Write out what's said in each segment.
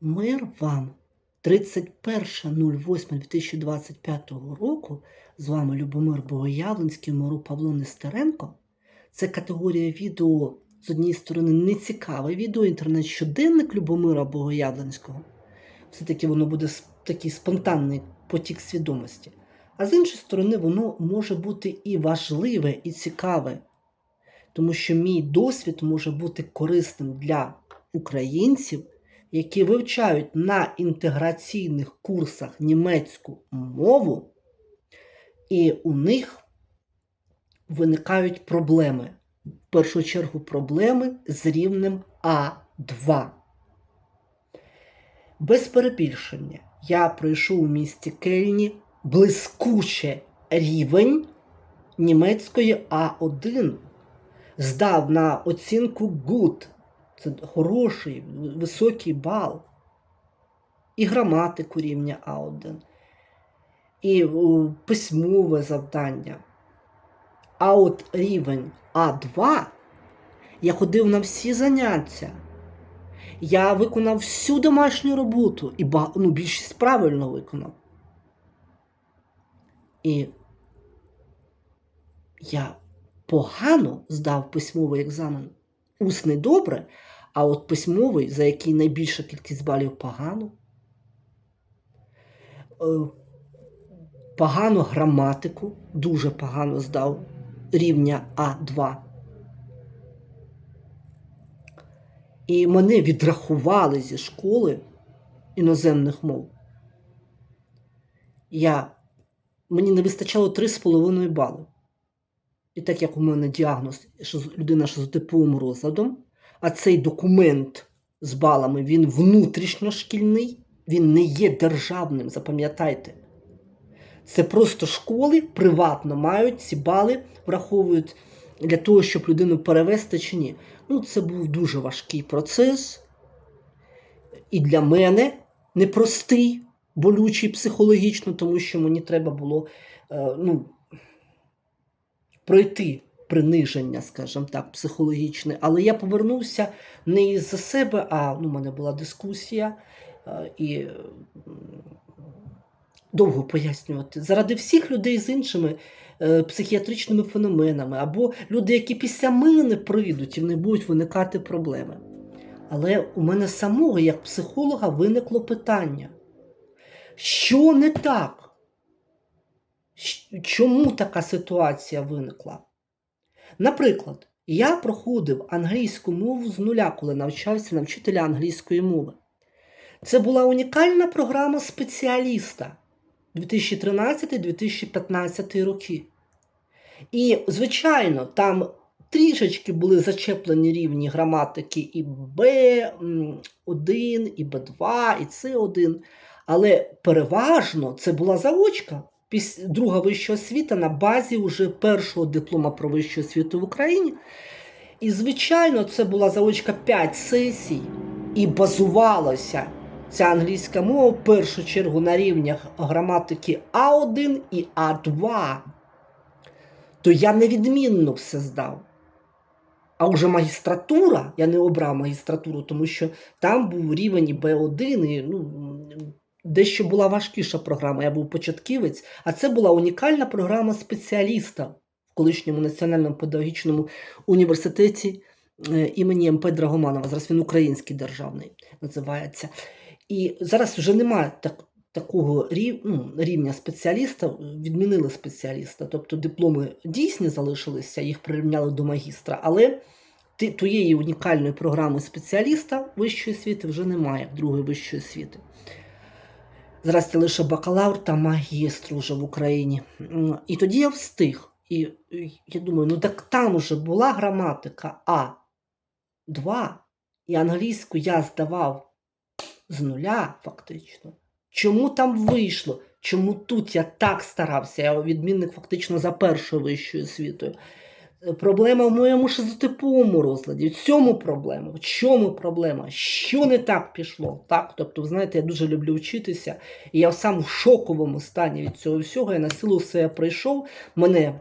Мир вам 31.08.2025 року. З вами Любомир Богоявленський, Миру Павло Нестеренко. Це категорія відео, з однієї сторони, нецікаве відео, інтернет-щоденник Любомира Богоявленського. Все-таки воно буде такий спонтанний потік свідомості. А з іншої сторони, воно може бути і важливе, і цікаве, тому що мій досвід може бути корисним для українців, які вивчають на інтеграційних курсах німецьку мову, і у них виникають проблеми. В першу чергу проблеми з рівнем А2. Без перебільшення, я пройшов у місті Кельні блискуче рівень німецької А1. Здав на оцінку good. Це хороший, високий бал. І граматику рівня А1, і письмове завдання. А от рівень А2 я ходив на всі заняття. Я виконав всю домашню роботу і ну, більшість правильно виконав. І я погано здав письмовий екзамен. Усний добре, а от письмовий, за який найбільша кількість балів погано. Е, Погано граматику, дуже погано здав рівня А2. І мене відрахували зі школи іноземних мов. Я, мені не вистачало 3,5 бали. І так як у мене діагноз шиз- людина з шизотиповим розладом, а цей документ з балами він внутрішньошкільний, він не є державним, запам'ятайте. Це просто школи приватно мають ці бали, враховують для того, щоб людину перевести чи ні. Ну, це був дуже важкий процес. І для мене непростий, болючий психологічно, тому що мені треба було е, ну, пройти приниження, скажімо так, психологічне. Але я повернувся не із-за себе, а ну, у мене була дискусія. е, І довго пояснювати. Заради всіх людей з іншими е, психіатричними феноменами, або люди, які після мене прийдуть і не будуть виникати проблеми. Але у мене самого, як психолога, виникло питання: що не так? Чому така ситуація виникла? Наприклад, я проходив англійську мову з нуля, коли навчався на вчителя англійської мови. Це була унікальна програма спеціаліста 2013-2015 роки. І, звичайно, там трішечки були зачеплені рівні граматики і Б1, і Б2, і С1. Але переважно це була заочка. Друга вища освіта на базі уже першого диплома про вищу освіту в Україні. І, звичайно, це була заочка 5 сесій, і базувалася ця англійська мова в першу чергу на рівнях граматики А1 і А2. То я невідмінно все здав. А вже магістратура, я не обрав магістратуру, тому що там був рівень Б1, і ну, дещо була важкіша програма. Я був початківець, а це була унікальна програма спеціаліста в колишньому національному педагогічному університеті е, імені МП Драгоманова. Зараз він український державний називається. І зараз вже немає так, такого рів, ну, рівня спеціаліста, відмінили спеціаліста. Тобто дипломи дійсні залишилися, їх прирівняли до магістра, але ти- тієї унікальної програми спеціаліста вищої освіти вже немає, другої вищої освіти. Зараз лише бакалавр та магістр уже в Україні. І тоді я встиг. І я думаю, ну так там уже була граматика А2, і англійську я здавав з нуля, фактично. Чому там вийшло? Чому тут я так старався? Я відмінник фактично за першою вищою освітою. Е, Проблема в моєму шизотиповому розладі. В цьому проблема. В чому проблема? Що не так пішло? Так? Тобто, знаєте, я дуже люблю вчитися, і я сам в шоковому стані від цього всього. Я на силу все пройшов. Мене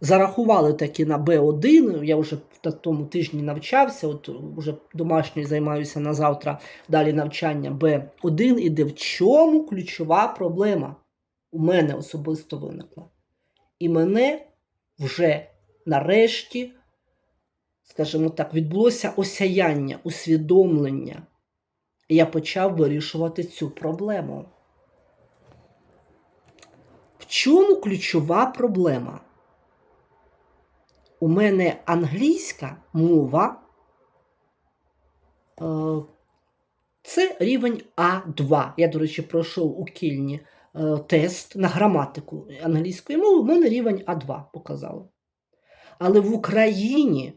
зарахували таки на Б1. Я вже на тому тижні навчався, от вже домашньою займаюся на завтра. Далі навчання Б1 іде. В чому ключова проблема у мене особисто виникла? І мене вже нарешті, скажімо так, відбулося осяяння, усвідомлення. І я почав вирішувати цю проблему. В чому ключова проблема? У мене англійська мова е, це рівень А2. Я, до речі, пройшов у Кільні е, тест на граматику англійської мови. У мене рівень А2 показало. Але в Україні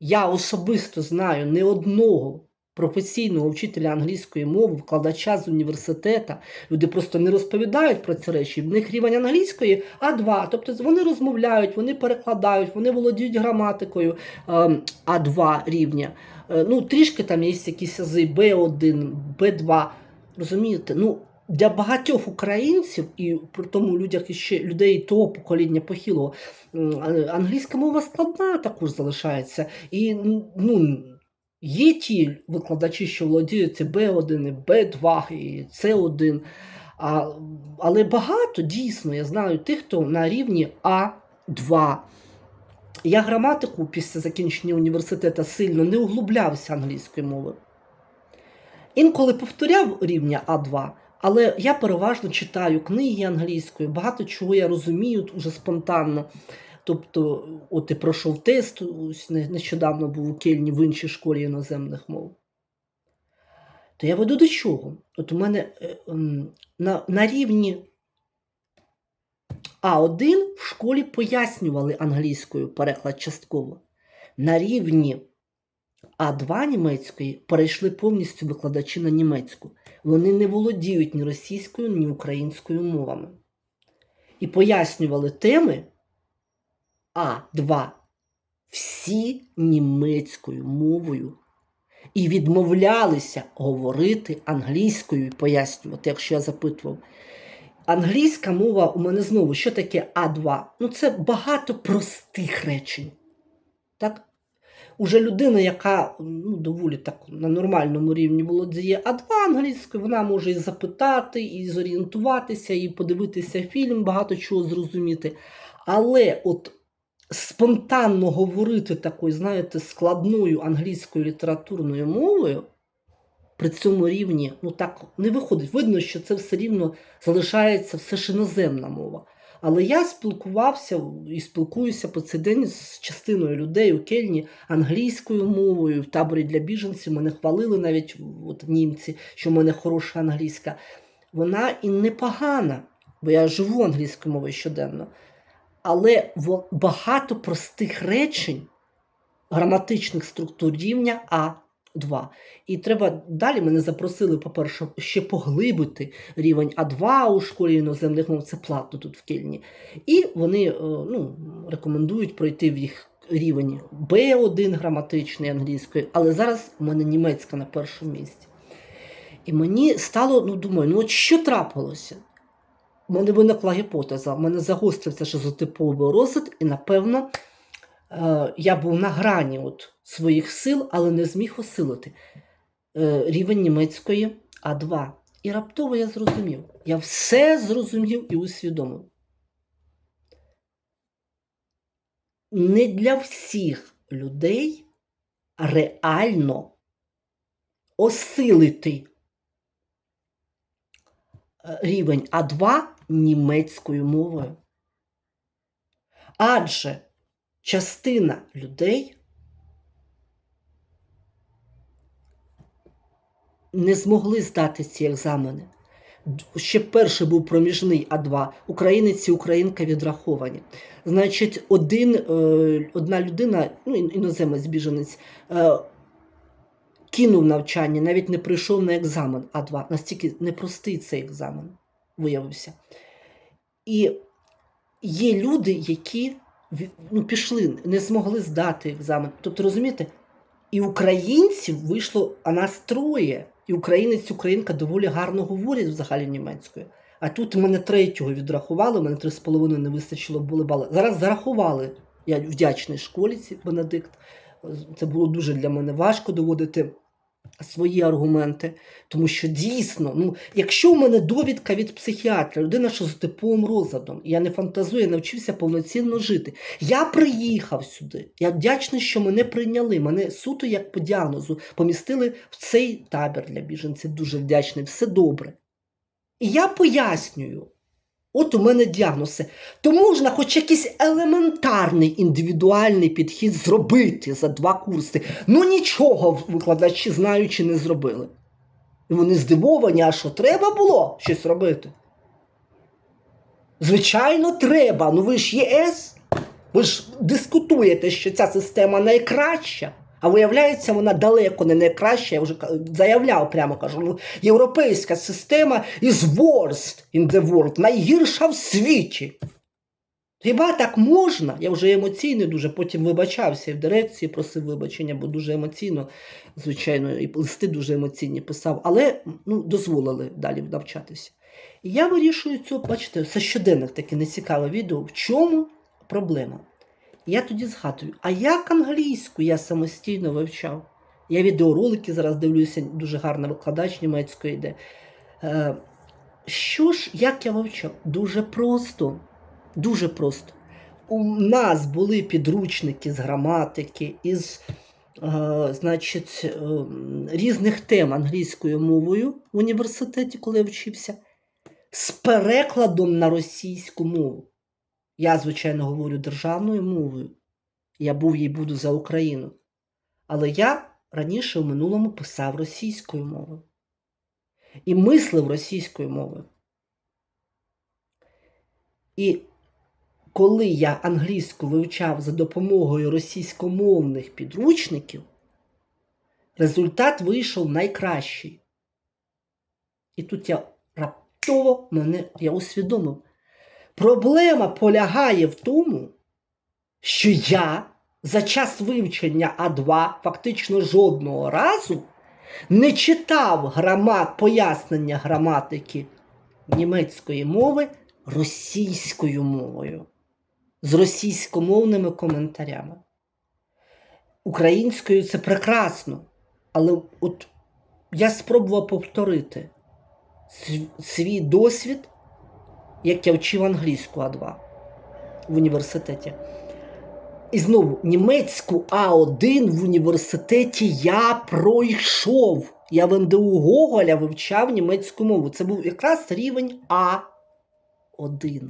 я особисто знаю не одного професійного вчителя англійської мови, викладача з університету. Люди просто не розповідають про ці речі. В них рівень англійської А2. Тобто вони розмовляють, вони перекладають, вони володіють граматикою ем, А2 рівня. Е, Ну, трішки там є якісь ази Б1, Б2. Розумієте? Ну, для багатьох українців, і при тому людях іще людей того покоління похилого, англійська мова складна також залишається. І ну, є ті викладачі, що володіють і Б1, і Б2, і С1. А, але багато дійсно, я знаю тих, хто на рівні А2. Я граматику після закінчення університету сильно не углублявся англійської мови. Інколи повторяв рівня А2, але я переважно читаю книги англійською, багато чого я розумію уже спонтанно. Тобто, от і пройшов тест, ось нещодавно був у Кельні в іншій школі іноземних мов. То я веду до чого? От у мене е, на, на рівні А1 в школі пояснювали англійською переклад частково. На рівні А2 німецької перейшли повністю викладачі на німецьку. Вони не володіють ні російською, ні українською мовами. І пояснювали теми А2 всі німецькою мовою. І відмовлялися говорити англійською і пояснювати, якщо я запитував. Англійська мова у мене знову, що таке А2? Ну, це багато простих речень. Так? Уже людина, яка ну, доволі так на нормальному рівні володіє А2 англійською, вона може і запитати, і зорієнтуватися, і подивитися фільм, багато чого зрозуміти. Але от спонтанно говорити такою, знаєте, складною англійською літературною мовою при цьому рівні, ну так не виходить. Видно, що це все рівно залишається все ж іноземна мова. Але я спілкувався і спілкуюся по цей день з частиною людей у Кельні англійською мовою в таборі для біженців. Мене хвалили навіть от, німці, що в мене хороша англійська. Вона і непогана, бо я живу англійською мовою щоденно. Але багато простих речень, граматичних структур рівня А2. І треба далі мене запросили, по-перше, ще поглибити рівень А2 у школі іноземних мов, це платно тут в Кельні. І вони е, ну, рекомендують пройти в їх рівень Б1 граматичний англійської, але зараз у мене німецька на першому місці. І мені стало, ну думаю, ну от що трапилося? У мене виникла гіпотеза, в мене загострився шизотиповий розлад, і напевно я був на грані от своїх сил, але не зміг осилити е, рівень німецької А2. І раптово я зрозумів. Я все зрозумів і усвідомив. Не для всіх людей реально осилити е, рівень А2 німецькою мовою. Адже частина людей не змогли здати ці екзамени. Ще перший був проміжний А2. Українець і українка відраховані. Значить, один, е, одна людина, ну, іноземець біженець, е, кинув навчання, навіть не прийшов на екзамен А2. Настільки непростий цей екзамен виявився. І є люди, які ну, пішли, не змогли здати екзамен. Тобто, розумієте, і українців вийшло, а нас троє. І українець, українка доволі гарно говорять взагалі німецькою. А тут мене третього відрахували, мене три з половиною не вистачило були бали. Зараз зарахували. Я вдячний школі, ці Бенедикт. Це було дуже для мене важко доводити свої аргументи, тому що дійсно, ну, якщо в мене довідка від психіатра, людина, що з типовим розладом, я не фантазую, я навчився повноцінно жити. Я приїхав сюди. Я вдячний, що мене прийняли. Мене суто як по діагнозу помістили в цей табір для біженців. Дуже вдячний, все добре. І я пояснюю. От у мене діагнози. То можна хоч якийсь елементарний індивідуальний підхід зробити за два курси. Ну нічого викладачі знаючи не зробили. І вони здивовані, а що треба було щось робити? Звичайно, треба. Ну ви ж ЄС. Ви ж дискутуєте, що ця система найкраща. А виявляється, вона далеко не найкраща. Я вже заявляв, прямо кажу. Ну, європейська система is worst in the world, найгірша в світі. Хіба так можна? Я вже емоційно дуже потім вибачався і в дирекції просив вибачення, бо дуже емоційно, звичайно, і листи дуже емоційні писав, але ну, дозволили далі навчатися. І я вирішую цю, бачите, це щоденник таке нецікаве відео. В чому проблема? Я тоді згадую, а як англійську я самостійно вивчав? Я відеоролики зараз дивлюся, дуже гарний викладач німецької йде. Е, що ж, як я вивчав? Дуже просто. Дуже просто. У нас були підручники з граматики, із е, значить, е, різних тем англійською мовою в університеті, коли я вчився, з перекладом на російську мову. Я, звичайно, говорю державною мовою. Я був і буду за Україну. Але я раніше в минулому писав російською мовою. І мислив російською мовою. І коли я англійську вивчав за допомогою російськомовних підручників, результат вийшов найкращий. І тут я раптово мене я усвідомив. Проблема полягає в тому, що я за час вивчення А2 фактично жодного разу не читав грама... пояснення граматики німецької мови російською мовою з російськомовними коментарями. Українською це прекрасно, але от я спробував повторити свій досвід, як я вчив англійську А2 в університеті. І знову німецьку А1 в університеті я пройшов. Я в НДУ Гоголя вивчав німецьку мову. Це був якраз рівень А1.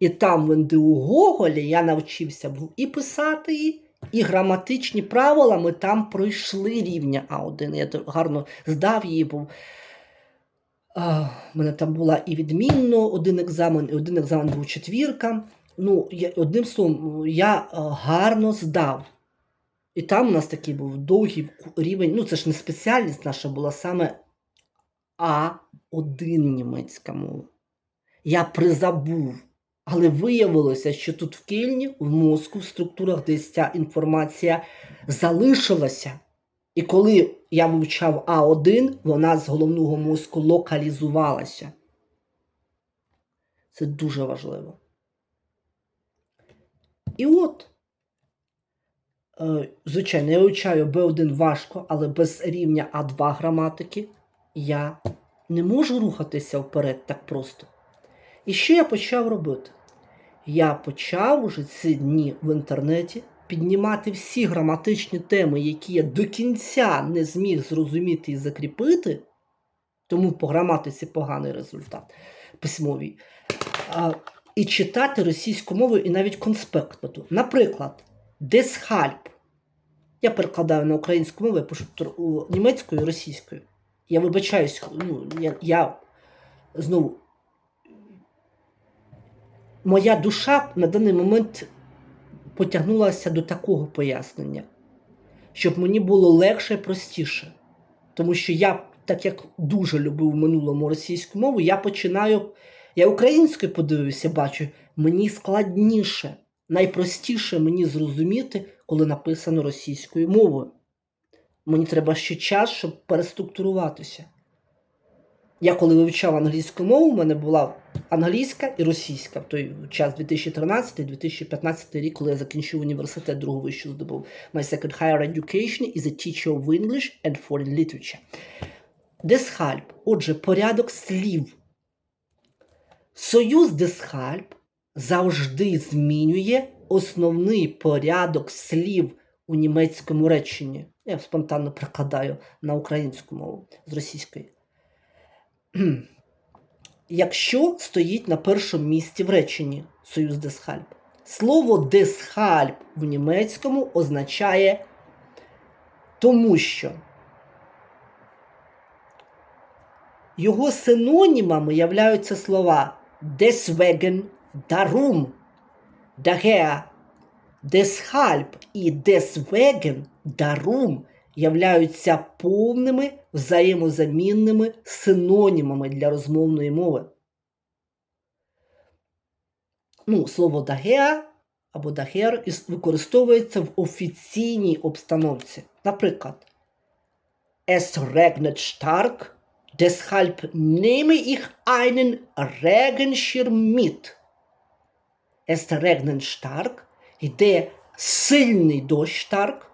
І там в НДУ Гоголя я навчився в- і писати і граматичні правила ми там пройшли рівня А1. Я гарно здав її, бо в мене там була і відмінно один екзамен, і один екзамен був четвірка. Ну, я, одним словом, я е, гарно здав. І там у нас такий був довгий рівень. Ну, це ж не спеціальність наша була саме А1 німецька мова. Я призабув. Але виявилося, що тут в Кельні, в мозку, в структурах десь ця інформація залишилася. І коли я вивчав А1, вона з головного мозку локалізувалася. Це дуже важливо. І от, е, звичайно, я вивчаю Б1 важко, але без рівня А2 граматики я не можу рухатися вперед так просто. І що я почав робити? Я почав уже ці дні в інтернеті піднімати всі граматичні теми, які я до кінця не зміг зрозуміти і закріпити, тому по граматиці поганий результат письмовій. А, і читати російською мовою і навіть конспекту. Наприклад, Десхальп. Я перекладаю на українську мову, я пишу німецькою і російською. Я вибачаюсь, ну, я, я знову. Моя душа на даний момент потягнулася до такого пояснення, щоб мені було легше і простіше. Тому що я, так як дуже любив в минулому російську мову, я починаю. Я українською подивився, бачу, мені складніше, найпростіше мені зрозуміти, коли написано російською мовою. Мені треба ще час, щоб переструктуруватися. Я коли вивчав англійську мову, у мене була англійська і російська в той час 2013-2015 рік, коли я закінчив університет, другу вищу здобув. My second higher education is a teacher of English and foreign literature. Десхальп. Отже, порядок слів. Союз Десхальп завжди змінює основний порядок слів у німецькому реченні. Я спонтанно прикладаю на українську мову з російської. Якщо стоїть на першому місці в реченні союз Десхальп, слово Десхальп в німецькому означає тому що. Його синонімами являються слова deswegen, darum, daher, deshalb і deswegen, darum являються повними взаємозамінними синонімами для розмовної мови. Ну, слово daher або іс- використовується в офіційній обстановці. Наприклад, Es regnet stark, deshalb nehme ich einen Regenschirm mit. Es regnet stark, йде сильний дощ stark.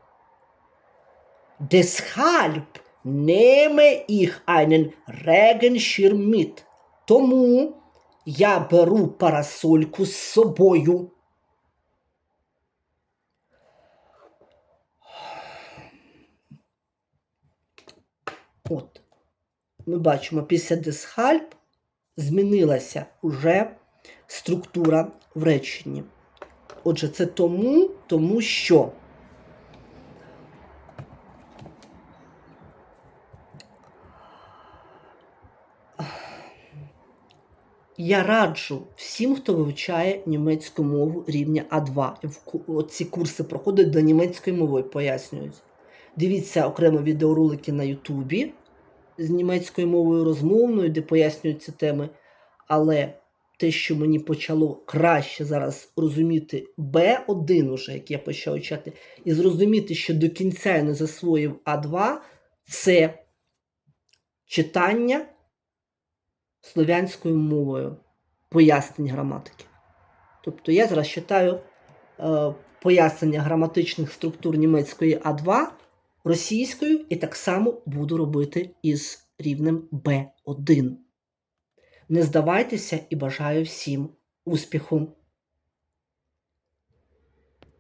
Deshalb nehme ich einen Regenschirm mit. Тому я беру парасольку з собою. От. Ми бачимо, після дисхальп змінилася уже структура в реченні. Отже, це тому, тому що. Я раджу всім, хто вивчає німецьку мову рівня А2. І Ці курси проходять до німецької мови, пояснюють. Дивіться окремо відеоролики на Ютубі з німецькою мовою розмовною, де пояснюються теми. Але те, що мені почало краще зараз розуміти Б1 уже, як я почав вчати, і зрозуміти, що до кінця я не засвоїв А2, це читання слов'янською мовою пояснень граматики. Тобто я зараз читаю е, пояснення граматичних структур німецької А2 російською і так само буду робити із рівнем Б1. Не здавайтеся і бажаю всім успіху!